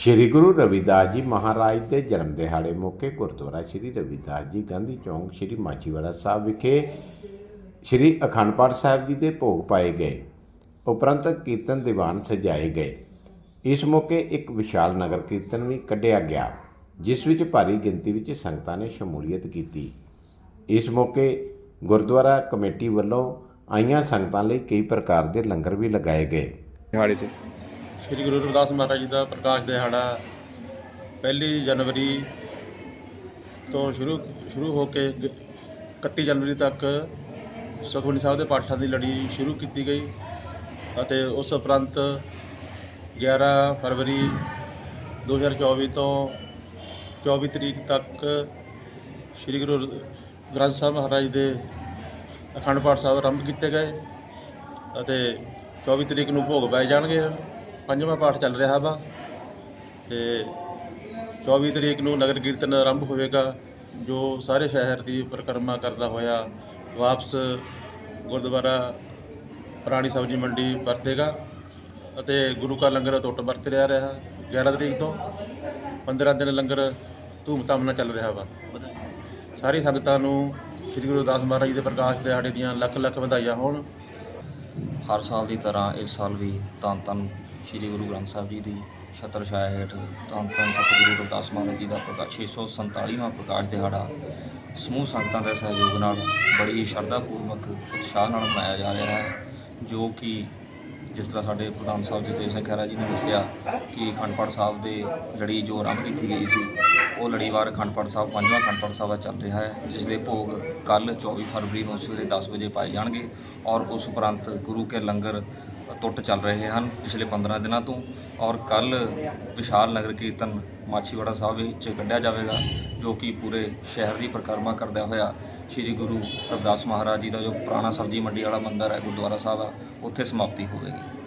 ਸ਼੍ਰੀ ਗੁਰੂ ਰਵਿਦਾਸ ਜੀ ਮਹਾਰਾਜ ਦੇ ਜਨਮ ਦਿਹਾੜੇ ਮੌਕੇ ਗੁਰਦੁਆਰਾ ਸ਼੍ਰੀ ਰਵਿਦਾਸ ਜੀ ਗਾਂਧੀ ਚੌਂਕ ਸ਼੍ਰੀ ਮਾਚੀਵਾੜਾ ਸਾਹਿਬ ਵਿਖੇ ਸ਼੍ਰੀ ਅਖੰਡ ਪਾਠ ਸਾਹਿਬ ਜੀ ਦੇ ਭੋਗ ਪਾਏ ਗਏ, ਉਪਰੰਤ ਕੀਰਤਨ ਦੀਵਾਨ ਸਜਾਏ ਗਏ। ਇਸ ਮੌਕੇ ਇੱਕ ਵਿਸ਼ਾਲ ਨਗਰ ਕੀਰਤਨ ਵੀ ਕੱਢਿਆ ਗਿਆ, ਜਿਸ ਵਿੱਚ ਭਾਰੀ ਗਿਣਤੀ ਵਿੱਚ ਸੰਗਤਾਂ ਨੇ ਸ਼ਮੂਲੀਅਤ ਕੀਤੀ। ਇਸ ਮੌਕੇ ਗੁਰਦੁਆਰਾ ਕਮੇਟੀ ਵੱਲੋਂ ਆਈਆਂ ਸੰਗਤਾਂ ਲਈ ਕਈ ਪ੍ਰਕਾਰ ਦੇ ਲੰਗਰ ਵੀ ਲਗਾਏ ਗਏ। ਦਿਹਾੜੇ ਤੇ ਸ੍ਰੀ ਗੁਰੂ ਰਵਿਦਾਸ ਮਹਾਰਾਜ ਜੀ ਦਾ ਪ੍ਰਕਾਸ਼ ਦਿਹਾੜਾ ਪਹਿਲੀ ਜਨਵਰੀ ਤੋਂ ਸ਼ੁਰੂ ਸ਼ੁਰੂ ਹੋ ਕੇ ਗ- 31 ਜਨਵਰੀ ਤੱਕ ਸੁਖਮਨੀ ਸਾਹਿਬ ਦੇ ਪਾਠਾਂ ਦੀ ਲੜੀ ਸ਼ੁਰੂ ਕੀਤੀ ਗਈ ਅਤੇ ਉਸ ਉਪਰੰਤ 11 ਫਰਵਰੀ 2024 ਤੋਂ 24 ਤਰੀਕ ਤੱਕ ਸ੍ਰੀ ਗੁਰੂ ਗ੍ਰੰਥ ਸਾਹਿਬ ਮਹਾਰਾਜ ਦੇ ਅਖੰਡ ਪਾਠ ਸਾਹਿਬ ਆਰੰਭ ਕੀਤੇ ਗਏ ਅਤੇ 24 ਤਰੀਕ ਨੂੰ ਭੋਗ ਪਾਏ ਜਾਣਗੇ। ਪੰਜਵਾਂ ਪਾਠ ਚੱਲ ਰਿਹਾ ਵਾ ਤੇ 24 ਤਰੀਕ ਨੂੰ ਨਗਰ ਕੀਰਤਨ ਆਰੰਭ ਹੋਵੇਗਾ, ਜੋ ਸਾਰੇ ਸ਼ਹਿਰ ਦੀ ਪਰਿਕਰਮਾ ਕਰਦਾ ਹੋਇਆ ਵਾਪਸ ਗੁਰਦੁਆਰਾ ਪੁਰਾਣੀ ਸਬਜ਼ੀ ਮੰਡੀ ਵਰਤੇਗਾ ਅਤੇ ਗੁਰੂ ਕਾ ਲੰਗਰ ਟੁੱਟ ਵਰਤ ਰਿਹਾ ਰਿਹਾ 11 ਤਰੀਕ ਤੋਂ 15 ਦਿਨ ਲੰਗਰ ਧੂਮਧਾਮ ਨਾਲ ਚੱਲ ਰਿਹਾ ਵਾ। ਸਾਰੀ ਸੰਗਤਾਂ ਨੂੰ ਸ੍ਰੀ ਗੁਰੂ ਰਵਿਦਾਸ ਮਹਾਰਾਜ ਜੀ ਦੇ ਪ੍ਰਕਾਸ਼ ਦਿਹਾੜੇ ਦੀਆਂ ਲੱਖ ਲੱਖ ਵਧਾਈਆਂ ਹੋਣ। ਹਰ ਸਾਲ ਦੀ ਤਰ੍ਹਾਂ ਇਸ ਸਾਲ ਵੀ ਧੰਨ ਧੰਨ ਸ੍ਰੀ ਗੁਰੂ ਗ੍ਰੰਥ ਸਾਹਿਬ ਜੀ ਦੀ ਛਤਰ ਛਾਇਆ ਹੇਠ ਧੰਨ ਧੰਨ ਸਤਿਗੁਰੂ ਗੁਰਦਾਸ ਮਹਾਰਾਜ ਜੀ ਦਾ ਪ੍ਰਕਾਸ਼ 647ਵਾਂ ਪ੍ਰਕਾਸ਼ ਦਿਹਾੜਾ ਸਮੂਹ ਸੰਗਤਾਂ ਦੇ ਸਹਿਯੋਗ ਨਾਲ ਬੜੀ ਸ਼ਰਧਾ ਪੂਰਵਕ ਉਤਸ਼ਾਹ ਨਾਲ ਮਨਾਇਆ ਜਾ ਰਿਹਾ ਹੈ, ਜੋ ਕਿ ਜਿਸ ਤਰ੍ਹਾਂ ਸਾਡੇ ਪ੍ਰਧਾਨ ਸਾਹਿਬ ਜਤੇਜ ਸਿੰਘ ਖਹਿਰਾ ਜੀ ਨੇ ਦੱਸਿਆ ਕਿ ਅਖੰਡ ਪਾਠ ਸਾਹਿਬ ਦੇ ਲੜੀ ਜੋ ਆਰੰਭ ਕੀਤੀ ਗਈ ਸੀ, ਉਹ ਲੜੀਵਾਰ ਅਖੰਡ ਸਾਹਿਬ, ਪੰਜਵਾਂ ਅਖੰਡ ਪਾਠ ਸਾਹਿਬ ਚੱਲ ਰਿਹਾ ਹੈ, ਜਿਸ ਦੇ ਭੋਗ ਕੱਲ 24 ਫਰਵਰੀ ਨੂੰ ਸਵੇਰੇ 10 ਵਜੇ ਪਾਏ ਜਾਣਗੇ ਔਰ ਉਸ ਉਪਰੰਤ ਗੁਰੂ ਕੇ ਲੰਗਰ ਟੁੱਟ ਚੱਲ ਰਹੇ ਹਨ ਪਿਛਲੇ 15 ਦਿਨਾਂ ਤੋਂ ਔਰ ਕੱਲ ਵਿਸ਼ਾਲ ਨਗਰ ਕੀਰਤਨ ਮਾਛੀਵਾੜਾ ਸਾਹਿਬ ਵਿੱਚ ਕੱਢਿਆ ਜਾਵੇਗਾ, ਜੋ ਕਿ ਪੂਰੇ ਸ਼ਹਿਰ ਦੀ ਪਰਿਕਰਮਾ ਕਰਦਾ ਹੋਇਆ ਸ੍ਰੀ ਗੁਰੂ ਰਵਿਦਾਸ ਮਹਾਰਾਜ ਜੀ ਦਾ ਜੋ ਪੁਰਾਣਾ ਸਬਜ਼ੀ ਮੰਡੀ ਵਾਲਾ ਮੰਦਿਰ ਹੈ, ਗੁਰਦੁਆਰਾ ਸਾਹਿਬ ਆ ਉੱਥੇ ਸਮਾਪਤੀ ਹੋਵੇਗੀ।